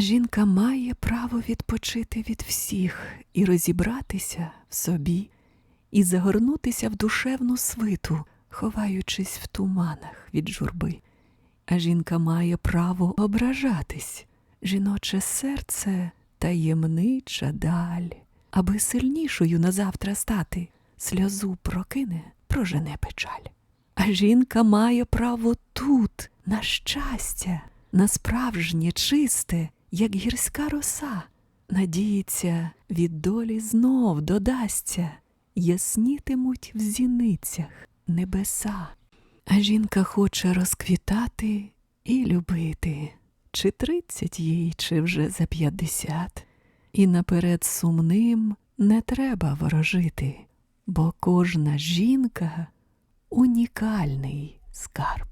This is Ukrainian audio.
Жінка має право відпочити від всіх і розібратися в собі, і загорнутися в душевну свиту, ховаючись в туманах від журби. А жінка має право ображатись, жіноче серце таємнича даль, аби сильнішою назавтра стати, сльозу прокине, прожене печаль. А жінка має право тут, на щастя, на справжнє, чисте, як гірська роса. Надіється, від долі знов додасться, яснітимуть в зіницях небеса. А жінка хоче розквітати і любити, чи тридцять їй, чи вже за п'ятдесят. І наперед сумним не треба ворожити, бо кожна жінка унікальний скарб.